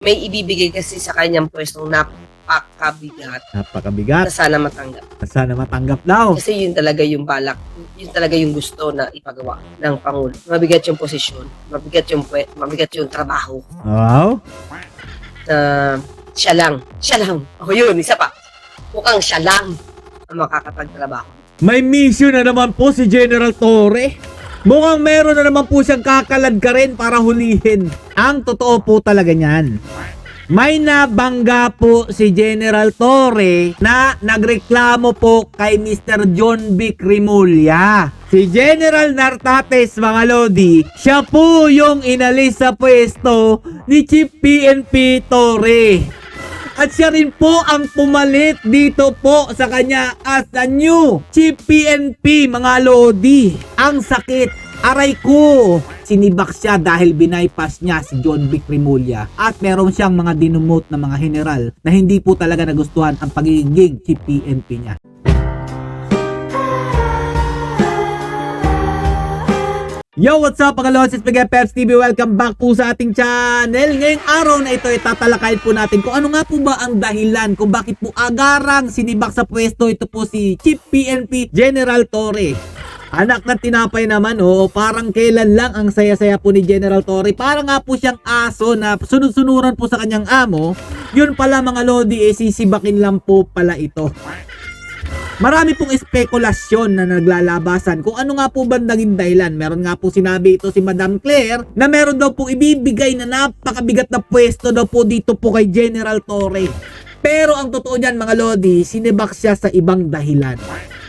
may ibibigay kasi sa kanyang pwestong napakabigat na Napakabigat. sana matanggap. Sana matanggap daw. Kasi yun talaga yung balak, yun talaga yung gusto na ipagawa ng Pangulo. Mabigat yung posisyon, mabigat yung mabigat yung trabaho. Wow. Na siya lang, siya lang. O yun, isa pa. Mukhang siya lang ang makakapagtrabaho. May mission na naman po si General Torre. Mukhang meron na naman po siyang kakalad ka rin para hulihin. Ang totoo po talaga niyan. May nabangga po si General Torre na nagreklamo po kay Mr. John B. Crimulya. Si General Nartates mga Lodi, siya po yung inalis sa pwesto ni Chief PNP Torre. At siya rin po ang pumalit dito po sa kanya as the new Chief PNP mga Lodi. Ang sakit, aray ko. Sinibak siya dahil binaypass niya si John B. Cremulya at meron siyang mga dinumot na mga general na hindi po talaga nagustuhan ang pagiging Chief PNP niya. Yo, what's up mga Lodges Spaghetti Peps TV? Welcome back po sa ating channel. Ngayong araw na ito, itatalakayin po natin kung ano nga po ba ang dahilan kung bakit po agarang sinibak sa pwesto ito po si Chief PNP General Torre. Anak ng tinapay naman, oh, parang kailan lang ang saya-saya po ni General Torre. Parang nga po siyang aso na sunod-sunuran po sa kanyang amo. Yun pala mga Lodi, eh, sisibakin lang po pala ito. Marami pong espekulasyon na naglalabasan kung ano nga po ba naging dahilan. Meron nga po sinabi ito si Madam Claire na meron daw pong ibibigay na napakabigat na pwesto daw po dito po kay General Torre. Pero ang totoo niyan mga Lodi, sinibak siya sa ibang dahilan.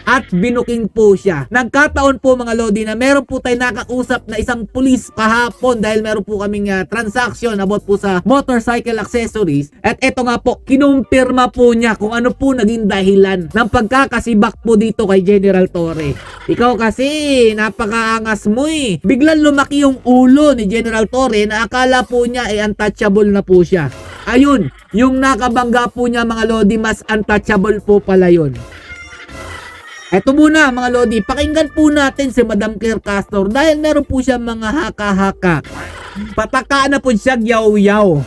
At binuking po siya. Nagkataon po mga Lodi na meron po tayo nakausap na isang pulis kahapon dahil meron po kaming ah, transaction about po sa motorcycle accessories. At eto nga po, kinumpirma po niya kung ano po naging dahilan ng pagkakasibak po dito kay General Torre. Ikaw kasi, napakaangas mo eh. Biglang lumaki yung ulo ni General Torre na akala po niya ay untouchable na po siya. Ayun, yung nakabangga po niya mga Lodi, mas untouchable po pala yun. Eto muna mga Lodi, pakinggan po natin si Madam Claire Castor dahil meron po siya mga haka-haka. Pataka na po siya yaw-yaw.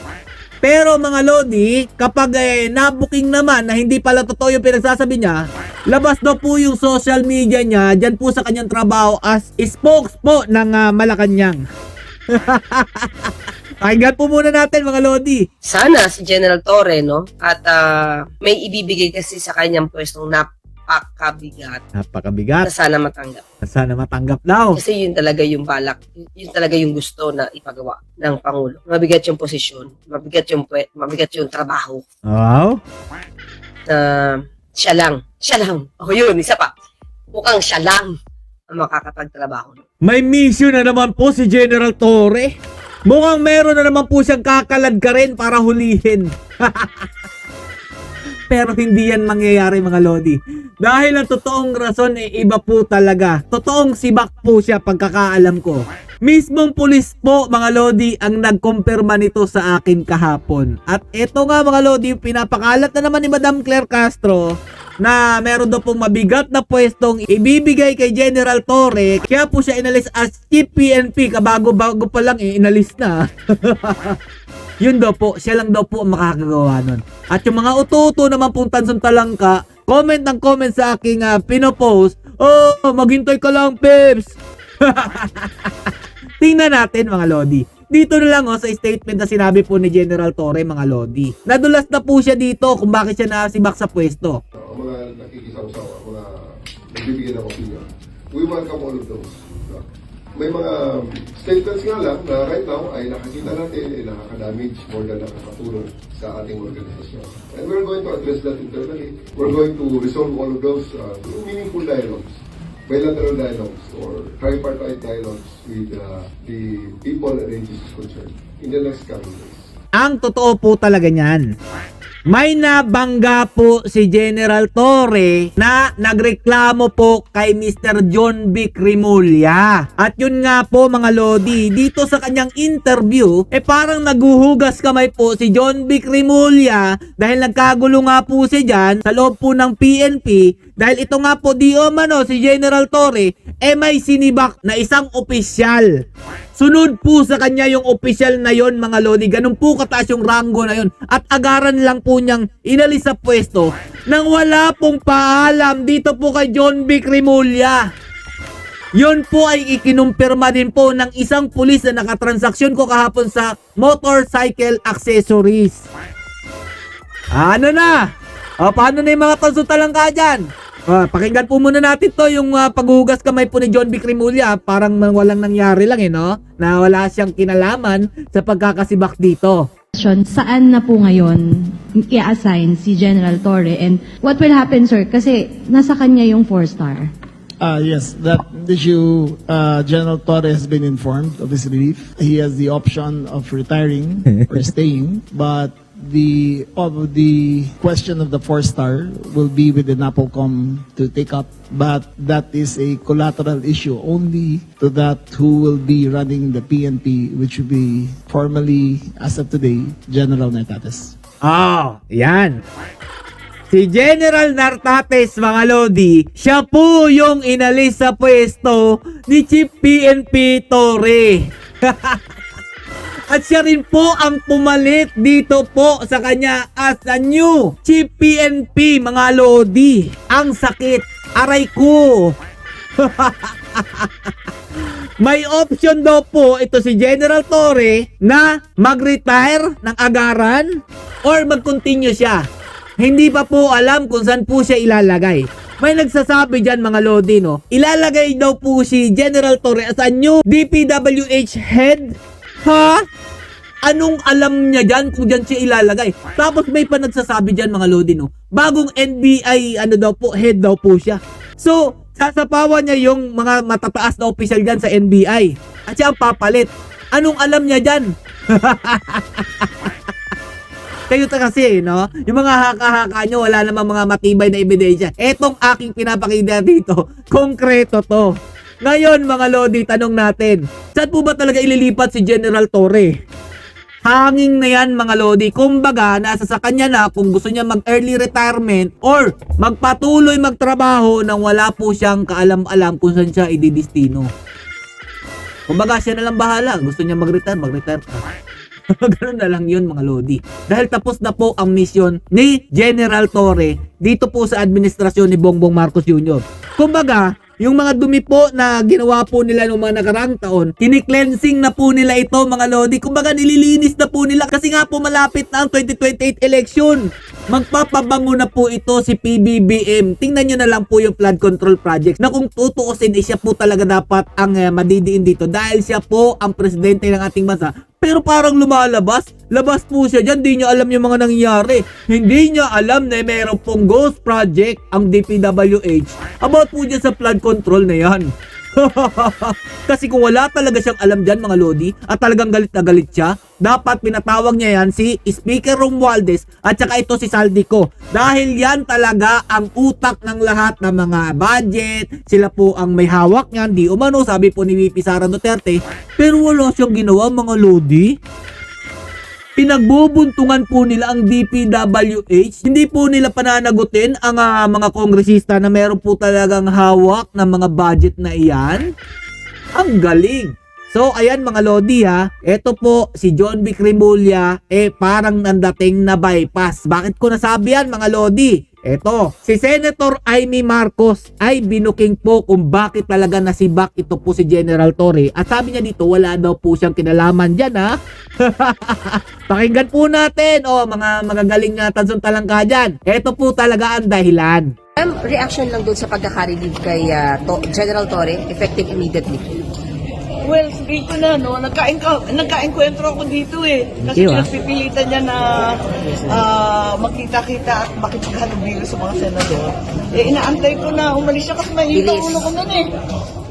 Pero mga Lodi, kapag eh, nabuking naman na hindi pala totoo yung pinagsasabi niya, labas daw po yung social media niya dyan po sa kanyang trabaho as spokes po ng ah, Malacanang. Pakinggan po muna natin mga Lodi. Sana si General Torre, no? At ah, may ibibigay kasi sa kanyang pwestong napakabigat na Napakabigat. sana matanggap. Sana matanggap daw. Kasi yun talaga yung balak, yun talaga yung gusto na ipagawa ng Pangulo. Mabigat yung posisyon, mabigat yung mabigat yung trabaho. Wow. Na siya lang, siya lang. O yun, isa pa. Mukhang siya lang ang makakapagtrabaho. May mission na naman po si General Torre. Mukhang meron na naman po siyang kakalad ka rin para hulihin. Pero hindi yan mangyayari mga Lodi. Dahil ang totoong rason ay iba po talaga. Totoong sibak po siya pagkakaalam ko. Mismong pulis po mga Lodi ang nagkumpirma nito sa akin kahapon. At eto nga mga Lodi, pinapakalat na naman ni Madam Claire Castro na meron daw pong mabigat na pwestong ibibigay kay General Torre. Kaya po siya inalis as Chief PNP. Kabago-bago pa lang eh, inalis na. Yun daw po, siya lang daw po ang makakagawa nun. At yung mga ututo naman pong tansong talangka, comment ng comment sa aking uh, pinopost, Oh, maghintay ka lang, Peps! Tingnan natin mga Lodi. Dito na lang oh, sa statement na sinabi po ni General Torre mga Lodi. Nadulas na po siya dito kung bakit siya nasibak sa pwesto. ang mga nakikisaw-saw, mga nagbibigay ng opinion. We welcome all of those. May mga statements nga lang na right now ay nakikita natin ay nakaka-damage more than nakakatulong sa ating organisasyon. And we're going to address that internally. We're going to resolve all of those uh, meaningful dialogues, bilateral dialogues, or tripartite dialogues with uh, the people and agencies concerned in the next coming days. Ang totoo po talaga niyan. May nabangga po si General Torre na nagreklamo po kay Mr. John B. Crimulya. At yun nga po mga Lodi, dito sa kanyang interview, eh parang naguhugas kamay po si John B. Crimulya dahil nagkagulo nga po siya dyan sa loob po ng PNP dahil ito nga po di o mano si General Torre eh may sinibak na isang opisyal Sunod po sa kanya yung opisyal na yon mga lodi. Ganun po kataas yung rango na yon. At agaran lang po niyang inalis sa pwesto nang wala pong paalam dito po kay John B. Cremulya. Yun po ay ikinumpirma din po ng isang pulis na nakatransaksyon ko kahapon sa motorcycle accessories. Ano na? O, paano na yung mga konsulta ka dyan? Ah, pakinggan po muna natin to yung ah, paghuhugas kamay po ni John B. Cremulya. Parang walang nangyari lang eh, no? Na wala siyang kinalaman sa pagkakasibak dito. saan na po ngayon i-assign si General Torre and what will happen sir kasi nasa kanya yung 4 star. Uh, yes, that issue, uh, General Torre has been informed of his relief. He has the option of retiring or staying, but the of the question of the four star will be with the NAPOCOM to take up. But that is a collateral issue only to that who will be running the PNP, which will be formally, as of today, General Natates. Oh, yan. Si General Nartates, mga Lodi, siya po yung inalis sa pwesto ni Chief PNP Torre. At siya rin po ang pumalit dito po sa kanya as a new Chief PNP, mga Lodi. Ang sakit. Aray ko. May option daw po ito si General Torre na mag-retire ng agaran or mag-continue siya. Hindi pa po alam kung saan po siya ilalagay. May nagsasabi dyan mga Lodi no, ilalagay daw po si General Torre as a new DPWH head. Ha? Anong alam niya dyan kung dyan siya ilalagay? Tapos may pa nagsasabi dyan mga Lodi no, bagong NBI ano daw po, head daw po siya. So, sasapawan niya yung mga matataas na opisyal dyan sa NBI. At siya ang papalit. Anong alam niya dyan? Kayo ta kasi, no? Yung mga haka-haka nyo, wala namang mga matibay na ebidensya. Etong aking pinapakita dito, konkreto to. Ngayon, mga Lodi, tanong natin, saan po ba talaga ililipat si General Torre? Hanging na yan mga Lodi. Kumbaga, nasa sa kanya na kung gusto niya mag-early retirement or magpatuloy magtrabaho nang wala po siyang kaalam-alam kung saan siya ididistino. Kumbaga, siya na lang bahala. Gusto niya mag-retire, mag-retire ka. Ganun na lang yun mga Lodi. Dahil tapos na po ang misyon ni General Torre dito po sa administrasyon ni Bongbong Marcos Jr. Kumbaga, yung mga dumi po na ginawa po nila noong mga nakaraang taon, kini-cleansing na po nila ito mga Lodi. Kumbaga nililinis na po nila kasi nga po malapit na ang 2028 election. Magpapabango na po ito si PBBM. Tingnan nyo na lang po yung flood control project na kung tutuusin eh, siya po talaga dapat ang eh, madidiin dito dahil siya po ang presidente ng ating bansa pero parang lumalabas. Labas po siya dyan. Di niya alam yung mga nangyayari. Hindi niya alam na meron pong ghost project ang DPWH about po dyan sa flood control na yan. Kasi kung wala talaga siyang alam dyan mga Lodi at talagang galit na galit siya, dapat pinatawag niya yan si Speaker Romualdez at saka ito si Saldico. Dahil yan talaga ang utak ng lahat ng mga budget. Sila po ang may hawak niyan. Di umano, sabi po ni VP Sara Duterte. Pero wala siyang ginawa mga Lodi. Pinagbubuntungan po nila ang DPWH. Hindi po nila pananagutin ang ah, mga kongresista na meron po talagang hawak ng mga budget na iyan. Ang galing. So, ayan mga Lodi ha. Ito po, si John B. Cremulya, eh parang nandating na bypass. Bakit ko nasabi yan mga Lodi? Ito, si Senator Amy Marcos ay binuking po kung bakit talaga nasibak ito po si General Torre. At sabi niya dito, wala daw po siyang kinalaman dyan ha. Pakinggan po natin, oh, mga magagaling na tansong talangka dyan. Ito po talaga ang dahilan. Ma'am, reaction lang doon sa pagkaka-relieve kay ah, To- General Torre, effective immediately. Well, sabihin ko na, no, nagkain ka, nagkainkwentro ako dito eh. Kasi ah. pinagpipilitan niya na ah, makita-kita at makipaghalubilo sa mga senador. Eh, inaantay ko na umalis siya kasi mahina Bilis. ulo ko nun eh.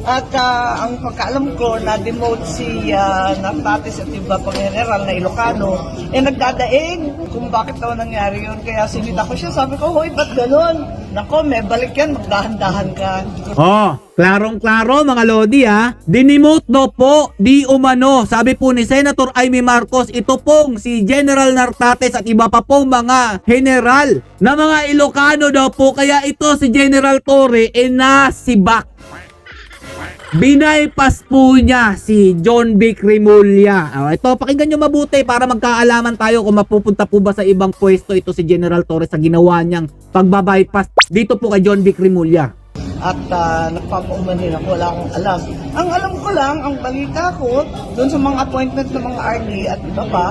At ah, ang pagkaalam ko, na-demote si uh, Nartates at iba pang general na Ilocano, eh nagdadaig kung bakit daw nangyari yun. Kaya sinita ko siya, sabi ko, hoy, ba't ganun? Nako, may balik yan, magdahan-dahan ka. Oh, klarong-klaro mga Lodi ha. Dinimote no po, di umano. Sabi po ni Senator Amy Marcos, ito pong si General Nartates at iba pa pong mga general na mga Ilocano daw po. Kaya ito si General Torre, eh nasibak. Binaypas po niya si John Vic Remulla. Ah, ito, pakinggan nyo mabuti para magkaalaman tayo kung mapupunta po ba sa ibang pwesto ito si General Torres sa ginawa niyang pagbabypass dito po kay John Vic Remulla. At uh, nagpapaumanhin ako, wala akong alam. Ang alam ko lang, ang balita ko, doon sa mga appointment ng mga RD at iba pa,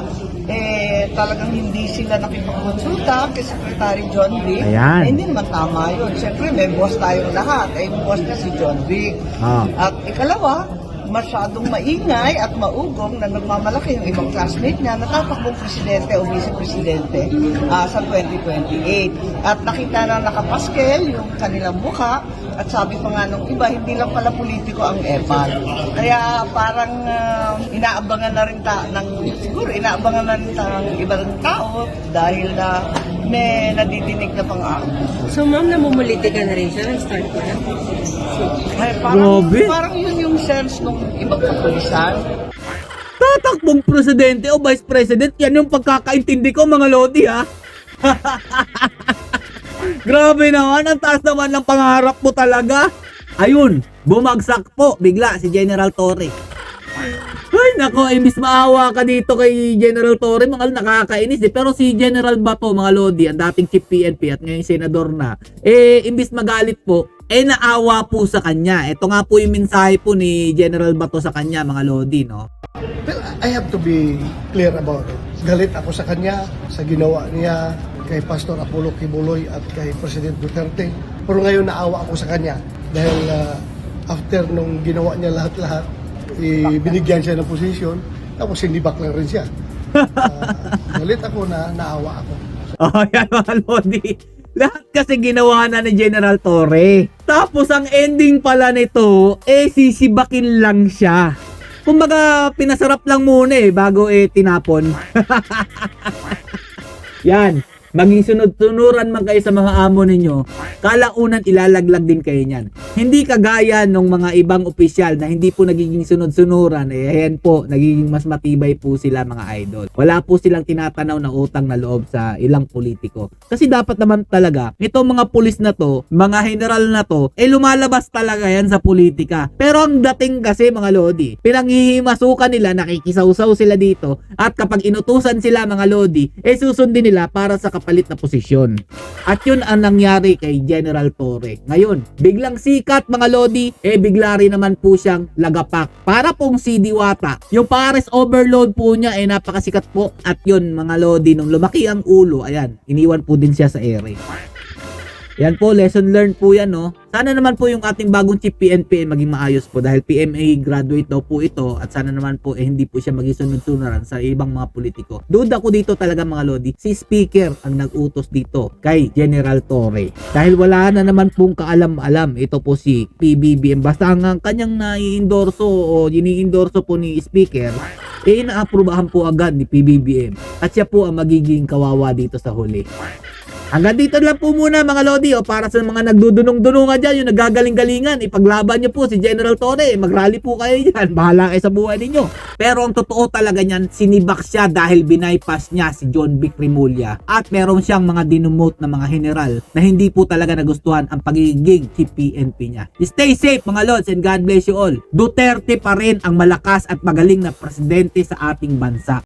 eh, talagang hindi sila nakipagkonsulta kay Secretary John Vic. Ayan. Eh, hindi naman tama yun. Siyempre, may boss tayong lahat. Eh, boss niya si John Vic. Ah. At ikalawa, masyadong maingay at maugong na nagmamalaki yung ibang classmate niya na tatakbong presidente o vice-presidente ah, sa 2028. At nakita na nakapaskel yung kanilang mukha at sabi pa nga nung iba, hindi lang pala politiko ang EPAL. Kaya parang ah, inaabangan na rin ta ng, siguro inaabangan na rin ta ng ibang tao dahil na may nadidinig na pang-aaw. So ma'am, namumuliti ka na rin siya. Nag-start ko na. Ay, parang, Grabe. parang yun yung sense nung ibang kapulisan. Tatakbong presidente o vice president, yan yung pagkakaintindi ko mga lodi ha. Grabe naman, ang taas naman ng pangarap mo talaga. Ayun, bumagsak po bigla si General Torre. Ay, nako, imbis maawa ka dito kay General Torre, mga nakakainis eh. Pero si General Bato, mga Lodi, ang dating chief PNP at ngayon senador na, eh, imbis magalit po, eh, naawa po sa kanya. Ito nga po yung mensahe po ni General Bato sa kanya, mga Lodi, no? Well, I have to be clear about it. Galit ako sa kanya, sa ginawa niya kay Pastor Apollo Kibuloy at kay President Duterte. Pero ngayon naawa ako sa kanya dahil uh, after nung ginawa niya lahat-lahat, eh, binigyan siya ng posisyon, tapos sinibak lang rin siya. Ah, galit ako na naawa ako. Oh, yan mga Lodi. Lahat kasi ginawa na ni General Torre. Tapos ang ending pala nito, eh sisibakin lang siya. Kumbaga, pinasarap lang muna eh, bago eh tinapon. Yan. Maging sunod-sunuran man kayo sa mga amo ninyo, kalaunan ilalaglag din kayo niyan. Hindi kagaya ng mga ibang opisyal na hindi po nagiging sunod-sunuran, eh ayan po, nagiging mas matibay po sila mga idol. Wala po silang tinatanaw na utang na loob sa ilang politiko. Kasi dapat naman talaga, itong mga pulis na to, mga general na to, eh lumalabas talaga yan sa politika. Pero ang dating kasi mga lodi, pinanghihimasukan nila, nakikisawsaw sila dito, at kapag inutusan sila mga lodi, eh susundin nila para sa kapalit na posisyon. At yun ang nangyari kay General Torre. Ngayon, biglang sikat mga lodi, eh bigla rin naman po siyang lagapak. Para pong si Diwata, yung pares overload po niya eh napakasikat po. At yun mga lodi, nung lumaki ang ulo, ayan, iniwan po din siya sa ere. Yan po, lesson learned po yan, no? Sana naman po yung ating bagong chief PNP maging maayos po dahil PMA graduate daw po ito at sana naman po eh hindi po siya maging sunod-sunuran sa ibang mga politiko. Duda ko dito talaga mga lodi, si speaker ang nag-utos dito kay General Torre. Dahil wala na naman pong kaalam-alam ito po si PBBM. Basta ang kanyang nai-endorso o ini-endorso po ni speaker, eh inaaprubahan po agad ni PBBM. At siya po ang magiging kawawa dito sa huli. Hanggang dito lang po muna mga Lodi o para sa mga nagdudunong-dunungan dyan, yung nagagaling-galingan, ipaglaban nyo po si General Torre, magrally po kayo dyan, bahala kayo sa buhay ninyo. Pero ang totoo talaga niyan, sinibak siya dahil binaypass niya si John Vic Remulla at meron siyang mga dinumote na mga general na hindi po talaga nagustuhan ang pagiging chief PNP niya. Stay safe mga Lods and God bless you all. Duterte pa rin ang malakas at magaling na presidente sa ating bansa.